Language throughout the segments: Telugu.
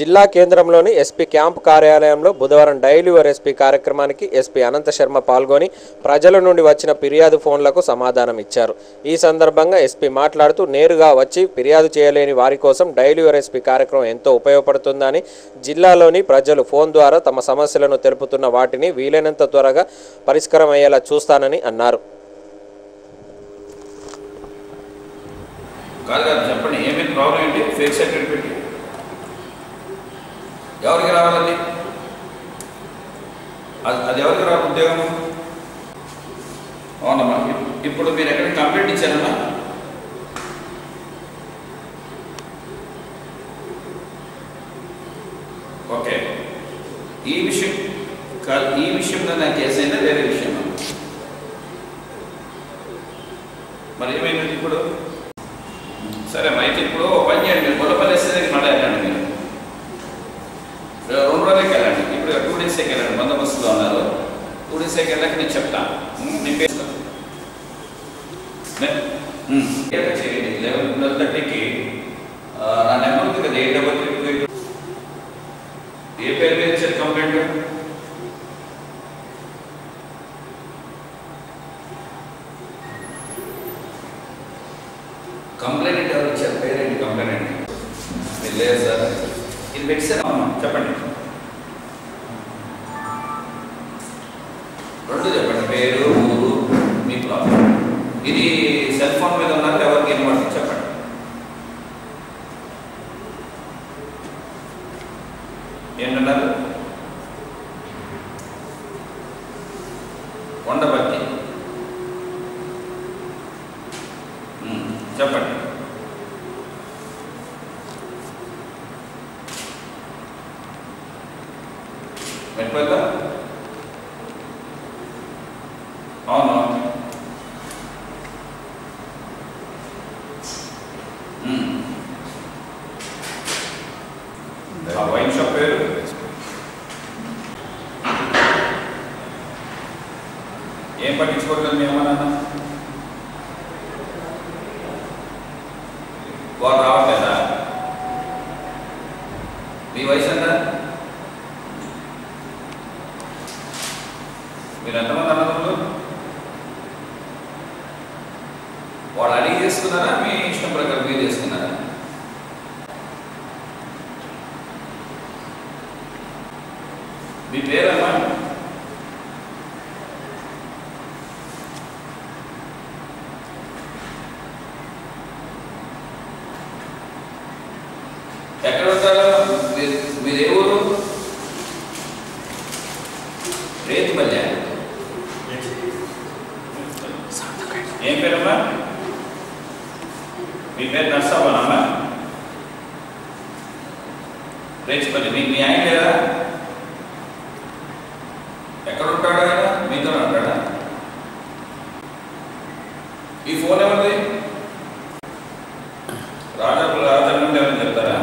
జిల్లా కేంద్రంలోని ఎస్పీ క్యాంప్ కార్యాలయంలో బుధవారం డైలీ యువర్ ఎస్పీ కార్యక్రమానికి ఎస్పీ అనంత శర్మ పాల్గొని ప్రజల నుండి వచ్చిన ఫిర్యాదు ఫోన్లకు సమాధానం ఇచ్చారు. ఈ సందర్భంగా ఎస్పీ మాట్లాడుతూ నేరుగా వచ్చి ఫిర్యాదు చేయలేని వారి కోసం డైలీ ఎస్పీ కార్యక్రమం ఎంతో ఉపయోగపడుతుందని జిల్లాలోని ప్రజలు ఫోన్ ద్వారా తమ సమస్యలను తెలుపుతున్న వాటిని వీలైనంత త్వరగా పరిష్కారం అయ్యేలా చూస్తానని అన్నారు. కాదు కాదు చెప్పండి ఏమేమి ప్రాబ్లం ఏంటి? ఫేక్ సర్టిఫికేట్ ఎవరికి రావాలండి? అది అది ఎవరికి రావాలి ఉద్యోగం అవునమ్మా. ఇప్పుడు మీరు ఎక్కడ కంప్లైంట్ ఇచ్చారమ్మా? ఓకే. ఈ విషయం ఈ విషయంలో నా కేసు అయినా వేరే విషయం మరి ఏమైంది ఇప్పుడు సరే అయితే ఇప్పుడు ఓ పని చేయండి మీరు గొడవపల్లి వేస్తే దగ్గర మళ్ళీ వెళ్ళండి మీరు రెండు రోజులకి వెళ్ళండి ఇప్పుడు టూ డేస్కి వెళ్ళండి ఉన్నారు టూ డేస్కి వెళ్ళాక నేను చెప్తాను ఉమ్, చేయండి. లెవెన్ ట్వెల్వ్ థర్టీకి నా నెంబర్ ఉంది కదా eight double three two eight ఏ పేరు మీద ఇచ్చారు కంప్లైంట్. కంప్లైంట్ ఎవరు ఇచ్చారు? పేరేంటి కంప్లైంట్? మీరు లేదు సార్. ఇది పెట్టారు అమ్మా చెప్పండి రెండు చెప్పండి పేరు ఊరు మీ ప్రాబ్లం ఇది సెల్ ఫోన్ మీద ఉన్నారు ఎవరికి వినబడుతుంది చెప్పండి ఏంటన్నారు కొండబత్తి చెప్పండి మెట్పల్లి అవును ఉమ్. ఆ వైన్ షాప్ పేరు ఏం పట్టించుకోవట్లేదు మీ అమ్మ నాన్న వారు రావట్లేదా మీ వయసు ఎంత మీరు ఎంతమంది వాళ్ళు అడిగి చేసుకున్నారా? మీ ఇష్టం ప్రకారం మీరు చేసుకున్నారా? మీ పేరమ్మా ఎక్కడ ఉంటారు? మీరు మీరు ఏ ఊరు? రేతుపల్లె. ఏం పేరమ్మా మీ పేరు నర్సవ్వనమ్మా రేచిపల్లి మీ మీ ఆయన లేదా ఎక్కడ ఉంటాడు ఆయన? మీతో ఉంటాడా? ఈ ఫోన్ ఎవరిది రాజా రాజా నుండి ఎవరైనా చెప్తారా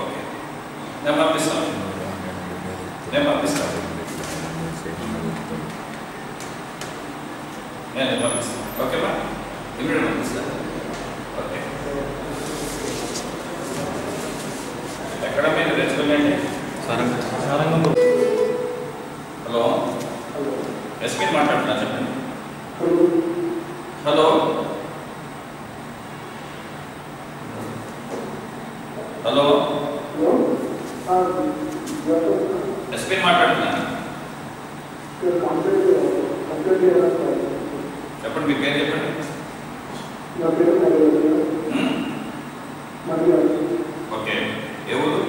ఓకే నేను పంపిస్తాను నేను పంపిస్తాను నేను పంపిస్తాను ఓకేమా ఇమీడియట్ పంపిస్తాను ఓకే ఎక్కడ మీరు తెచ్చుకోండి హలో ఎస్పీ మాట్లాడుతున్నా చెప్పండి హలో హలో ఎస్పీ మాట్లాడుతున్నాను చెప్పండి మీ పేరు చెప్పండి. ఉమ్, ఓకే. ఏ ఊరు?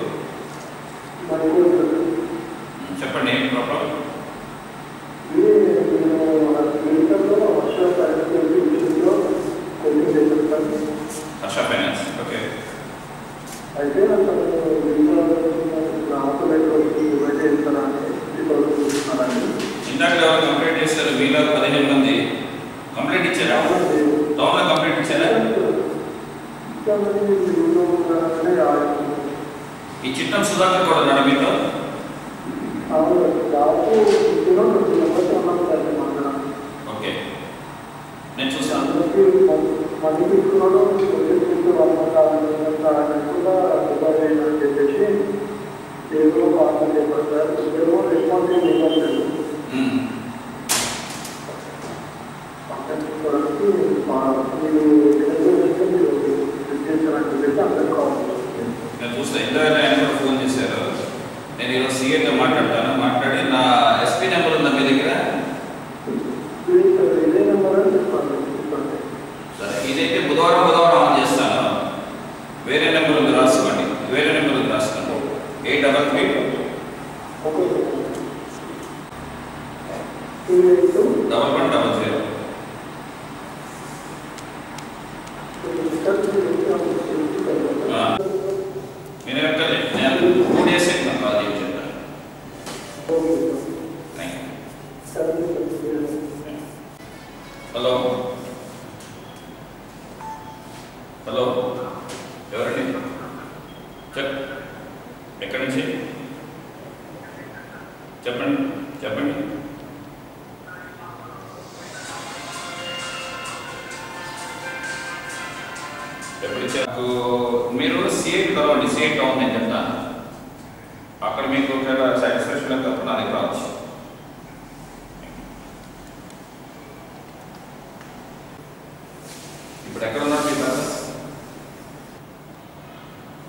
ఉమ్, చెప్పండి ఏం ప్రాబ్లం హర్ష ఫైనాన్స్ ఓకే. అయితే నాకు ఆపరేట్ ఇవ్వండి ఇస్తానని చూస్తున్నానండి ఇందాక ఎవరు కంప్లీట్ చేశారు మీలో పదిహేను మంది కంప్లీట్ ఇచ్చారా? టౌన్లో కంప్లీట్ ఇచ్చారా? ఈ చిట్టం సుధాకర్ కూడా ఉన్నాడా మీతో ఓకే నేను చూస్తాను మనీ తీసుకున్నాడు ఏదో కారణం చెప్పారు సార్ ఏమో రెస్పాన్స్ ఏమి ఇవ్వలేదు ఉమ్. వరకు మీరు చేస్తారని చెప్పి అందరూ కావాలి నేను చూస్తే ఇంతవరకు ఆయన కూడా ఫోన్ చేశారు నేను ఈరోజు సీఎంగా మాట్లాడతాను. మాట్లాడి నా ఎస్పీ నెంబర్ ఉందా మీ దగ్గర? సరే ఇదైతే బుధవారం బుధవారం ఆన్ చేస్తాను. వేరే నెంబర్ ఉంది రాసుకోండి. వేరే నెంబర్ ఉంది రాసుకోండి. Eight double three double one double zero నేను ఎక్కలే నేను టూ డేస్ అయితే కాల్ చేసి చెప్పాను థ్యాంక్ యూ హలో హలో ఎవరండి చెప్ ఎక్కడి నుంచి? చెప్పండి చెప్పండి. ఎప్పుడు నాకు మీరు సీఎట్ కలవండి సీఎట్ టౌన్ నేను చెప్తాను. అక్కడ మీకు సాటిస్ఫాక్షన్ తప్ప నాకు రావచ్చు. ఇప్పుడు ఎక్కడ ఉన్నారు మీ బ్రదర్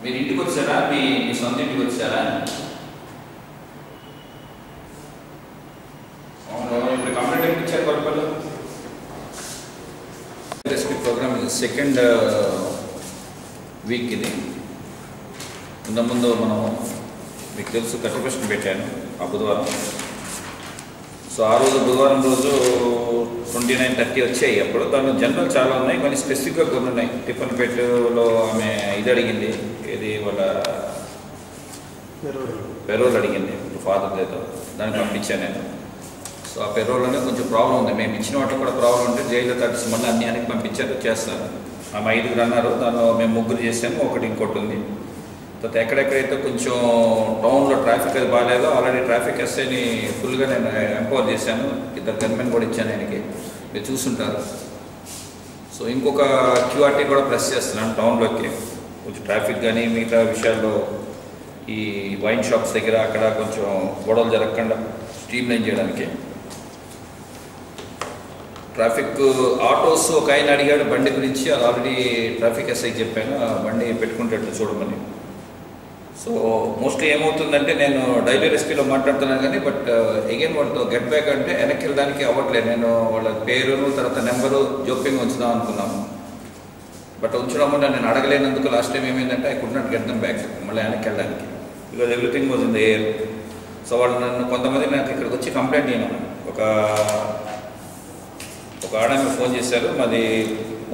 మీరు ఇంటికి వచ్చారా? మీ మీ సొంత ఇంటికి వచ్చారా? అవును ఇప్పుడు కంప్లీట్ ఎప్పుడు ఇచ్చారు Korapalli recipe programme second week ఇది. Uh, ముందు మనం మీకు తెలుసు థర్టీ పర్సెంట్ పెట్టాను ఆ బుధవారం. సో ఆ రోజు బుధవారం రోజు ట్వంటీ నైన్ థర్టీ వచ్చాయి అప్పుడు. దానిలో జనరల్ చాలా ఉన్నాయి కానీ స్పెసిఫిక్గా కొన్ని ఉన్నాయి. టిఫిన్ పెట్టులో ఆమె ఇది అడిగింది ఇది వాళ్ళ పెరోల్. అడిగింది ఫాదర్ ఏదో దాన్ని పంపించాను నేను. సో ఆ పెరోల్లోనే కొంచెం ప్రాబ్లం ఉంది. మేము ఇచ్చిన వాటిలో కూడా ప్రాబ్లం ఉంటే జైలు తడిసి మొన్న అన్ని అనికి పంపించారు చేస్తాను ఆమె ఐదుగురు అన్నారు దానిలో మేము ముగ్గురు చేసాము ఒకటి ఇంకోటి ఉంది. తర్వాత ఎక్కడెక్కడైతే కొంచెం టౌన్లో ట్రాఫిక్ అది బాగాలేదో ఆల్రెడీ ట్రాఫిక్ ఎస్ఐని ఫుల్గా నేను ఎంపవర్ చేశాను. ఇద్దరు గన్మెన్ కూడా ఇచ్చాను ఆయనకి. మీరు చూసుంటారు. సో ఇంకొక క్యూఆర్టీ కూడా ప్రెస్ చేస్తున్నాను టౌన్లోకి. కొంచెం ట్రాఫిక్ కానీ మిగతా విషయాల్లో ఈ వైన్ షాప్స్ దగ్గర అక్కడ కొంచెం గొడవలు జరగకుండా స్ట్రీమ్ లైన్ చేయడానికి. ట్రాఫిక్ ఆటోస్ ఒక ఆయన అడిగాడు బండి గురించి. అది ఆల్రెడీ ట్రాఫిక్ ఎస్ఐకి చెప్పాను. బండి పెట్టుకుంటే చూడమని. సో మోస్ట్లీ ఏమవుతుందంటే నేను డైలీ రెసిపీలో మాట్లాడుతున్నాను కానీ బట్ అగైన్ uh, వాళ్ళతో గెట్ బ్యాక్ అంటే వెనక్కి వెళ్ళడానికి అవ్వట్లేదు. నేను వాళ్ళ పేరును తర్వాత నెంబరు జోప్యంగా ఉంచుదాం అనుకున్నాను బట్ ఉంచడం వల్ల నేను అడగలేనందుకు లాస్ట్ టైం ఏమైందంటే I could not get them back మళ్ళీ వెనక్కి వెళ్ళడానికి. Because everything was in the air so వాళ్ళు నన్ను కొంతమంది నాకు ఇక్కడికి వచ్చి కంప్లైంట్ చేయను ఒక ఒక ఆడమే ఫోన్ చేశారు. మాది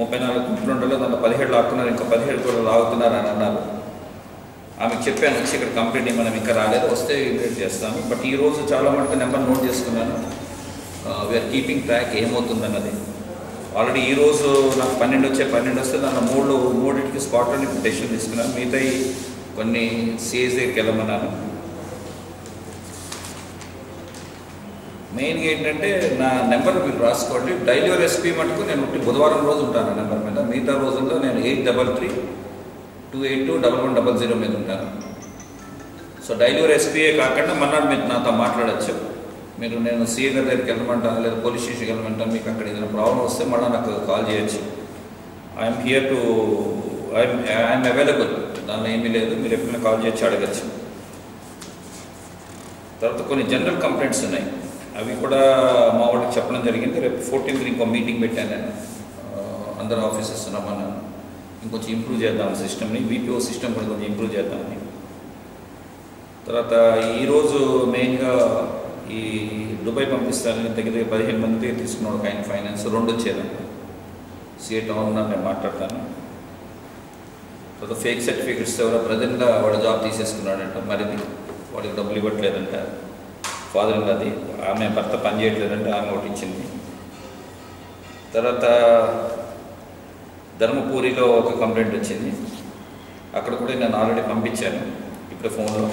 ముప్పై నాలుగు కుంటుండలో దాంట్లో పదిహేడు లాక్కున్నారు ఇంకా పదిహేడు కూడా లాగుతున్నారు అని అన్నారు. ఆమె చెప్పాను వచ్చి ఇక్కడ కంప్లీట్ మనం ఇంకా రాలేదు వస్తే ఇమీడియట్ చేస్తాను. బట్ ఈ రోజు చాలా మటుకు నెంబర్ నోట్ చేసుకున్నాను. వీఆర్ కీపింగ్ ట్రాక్ ఏమవుతుందన్నది. ఆల్రెడీ ఈ రోజు నాకు పన్నెండు వచ్చే పన్నెండు వస్తే దాంట్లో మూడు మూడింటికి స్పాట్లోనే డెసిషన్ తీసుకున్నాను. మిగతాయి కొన్ని సిఎస్ దగ్గరికి వెళ్ళమన్నాను. మెయిన్గా ఏంటంటే నా నెంబర్ మీరు రాసుకోండి. డైలీ రెసిపీ మటుకు నేను బుధవారం రోజు ఉంటాను నెంబర్ మీద. మిగతా రోజుల్లో నేను eight double three two eight two double one double zero మీద ఉంటాను సో డైలీ ఎస్పీఏ కాకుండా మన్నాడు మీరు నాతో మాట్లాడచ్చు. మీరు నేను సీఏ గారి దగ్గరికి వెళ్ళమంటాను లేదా పోలీస్ స్టేషన్కి వెళ్ళమంటాను మీకు అక్కడ ఏదైనా ప్రాబ్లం వస్తే మళ్ళీ నాకు కాల్ చేయొచ్చు. I'm here to I'm I'm available. దానిలో ఏమీ లేదు మీరు ఎప్పుడైనా కాల్ చేయొచ్చు అడగచ్చు. తర్వాత కొన్ని జనరల్ కంప్లైంట్స్ ఉన్నాయి. అవి కూడా మా వాళ్ళకి చెప్పడం జరిగింది. రేపు ఫోర్టీన్త్ ఇంకో మీటింగ్ పెట్టాను నేను. అందరు ఆఫీసర్స్ రమ్మన్నాను ఇంకొంచెం ఇంప్రూవ్ చేద్దాం సిస్టమ్ని విపిఓ సిస్టమ్ కూడా కొంచెం ఇంప్రూవ్ చేద్దామని తర్వాత ఈరోజు మెయిన్గా ఈ దుబాయ్ పంపిస్తానని దగ్గర దగ్గర పదిహేను మంది దగ్గర తీసుకున్నాడు ఒక ఆయన ఫైనాన్స్ రెండు వచ్చేదండి సీఏ టౌన్ నేను మాట్లాడతాను. తర్వాత ఫేక్ సర్టిఫికెట్స్ ఎవరో ప్రజెంట్గా వాడు జాబ్ తీసేసుకున్నాడంట మరిది. వాడికి డబ్బులు ఇవ్వట్లేదంట. ఫాదర్ అది ఆమె భర్త పని చేయట్లేదంటే ఆమె ఒకటి ఇచ్చింది. తర్వాత ధర్మపూరిలో ఒక కంప్లైంట్ వచ్చింది. అక్కడ కూడా నేను ఆల్రెడీ పంపించాను. ఇప్పుడు ఫోన్లో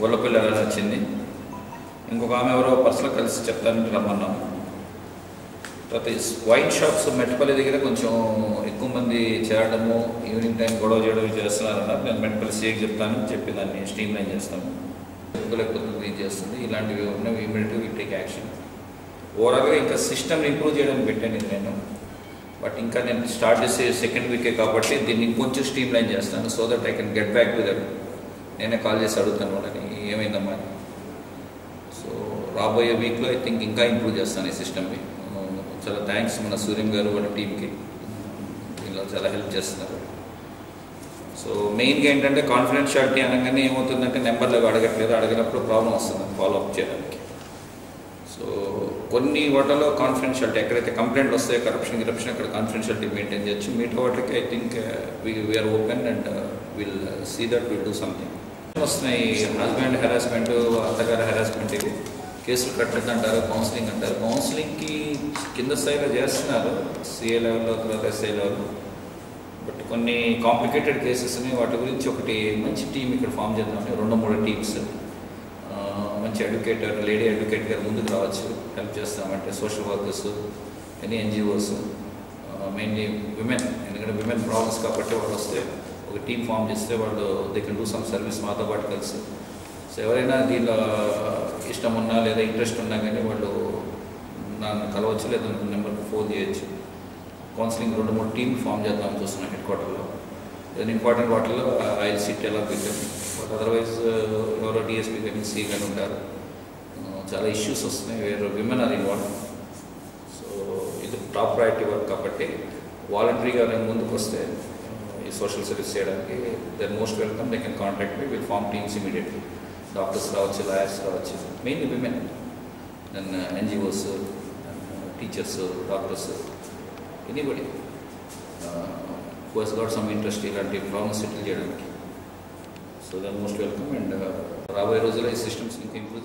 గొల్లపల్లి అని వచ్చింది. ఇంకొక ఆమె ఎవరో పర్సనల్ కలిసి చెప్తానని రమ్మన్నాం. తర్వాత వైన్ షాప్స్ మెట్పల్లి దగ్గర కొంచెం ఎక్కువ మంది చేరడము ఈవినింగ్ టైం గొడవ చేయడం చేస్తున్నారన్నారు. నేను మెట్పల్లి సీకి చెప్తాను చెప్పి దాన్ని స్ట్రీమ్ లైన్ చేస్తాను. ఎందుకు లేకపోతే ఇది చేస్తుంది. ఇలాంటివి ఉన్నవి ఇమీడియట్గా వి టేక్ యాక్షన్ ఓవరాల్గా ఇంకా సిస్టమ్ని ఇంప్రూవ్ చేయడం పెట్టాను నేను. బట్ ఇంకా నేను స్టార్ట్ చేసే సెకండ్ వీకే కాబట్టి దీన్ని కొంచెం స్ట్రీమ్ లైన్ చేస్తాను so that I can get back with నేనే కాల్ చేసి అడుగుతాను వాళ్ళని ఏమైందమ్మా? సో రాబోయే వీక్లో ఐ థింక్ ఇంకా ఇంప్రూవ్ చేస్తాను ఈ సిస్టమ్ని uh, చాలా థ్యాంక్స్ మన సూర్యం గారు వాళ్ళ టీంకి వీళ్ళు చాలా హెల్ప్ చేస్తున్నారు. సో మెయిన్గా ఏంటంటే కాన్ఫిడెన్షియాలిటీ అనగానే ఏమవుతుందంటే నెంబర్లు అడగట్లేదు. అడగినప్పుడు ప్రాబ్లం వస్తుంది. ఫాలో అప్ చేయడానికి. సో కొన్ని వాటిలో కాన్ఫిడెన్షియాలిటీ ఎక్కడైతే కంప్లైంట్ వస్తాయో కరప్షన్ కరప్షన్ అక్కడ కాన్ఫిడెన్షియాలిటీ మెయింటైన్ చేయొచ్చు. మిగతా వాటికి I think we're open and will see that will do something వస్తున్నాయి హస్బెండ్ హెరాస్మెంట్ అత్తగారి హెరాస్మెంట్ ఇవి. కేసులు కట్టద్దు అంటారు కౌన్సిలింగ్ అంటారు. కౌన్సిలింగ్కి కింద స్థాయిలో చేస్తున్నారు సిఏ లెవెల్లో తర్వాత ఎస్ఐ లెవెల్లో బట్ కొన్ని కాంప్లికేటెడ్ కేసెస్ని వాటి గురించి ఒకటి మంచి టీం ఇక్కడ ఫామ్ చేద్దామని రెండు మూడు టీమ్స్ మంచి అడ్వకేటర్ లేడీ అడ్వకేట్ గారు ముందుకు రావచ్చు. హెల్ప్ చేస్తామంటే social workers any NGOs mainly women ఎందుకంటే విమెన్ ప్రాబ్లమ్స్ కాబట్టి వాళ్ళు వస్తే ఒక టీం ఫామ్ చేస్తే వాళ్ళు they can do some service మాతో పాటు కలిసి. సో ఎవరైనా దీనిలో ఇష్టం ఉన్నా లేదా ఇంట్రెస్ట్ ఉన్నా కానీ వాళ్ళు నన్ను కలవచ్చు లేదా నెంబర్కి ఫోన్ చేయొచ్చు. కౌన్సిలింగ్ రెండు మూడు టీం ఫామ్ చేద్దాం చూస్తున్నాం హెడ్ క్వార్టర్లో. దెన్ ఇంపార్టెంట్ వాటిలో ఆయిల్ సిట్ ఎలా పెట్టాం బట్ అదర్వైజ్ ఎవరో డిఎస్పీ కానీ సి కానీ ఉంటారు చాలా ఇష్యూస్ వస్తున్నాయి. వేరే విమెన్ ఆర్ ఇన్వాల్వ్ సో ఇది టాప్ ప్రయారిటీ వర్క్ కాబట్టి వాలంటరీగా నేను ముందుకు వస్తే ఈ సోషల్ సర్వీస్ చేయడానికి then most welcome they can contact me will form teams immediately doctors రావచ్చు లాయర్స్ రావచ్చు. Mainly women then NGOs teachers doctors anybody who has got some interest ఇలాంటి ప్రాబ్లమ్స్ సెటిల్ చేయడానికి so there most welcome and రాబోయే రోజుల్లో ఈ సిస్టమ్స్ ఇంకా ఇంప్రూవ్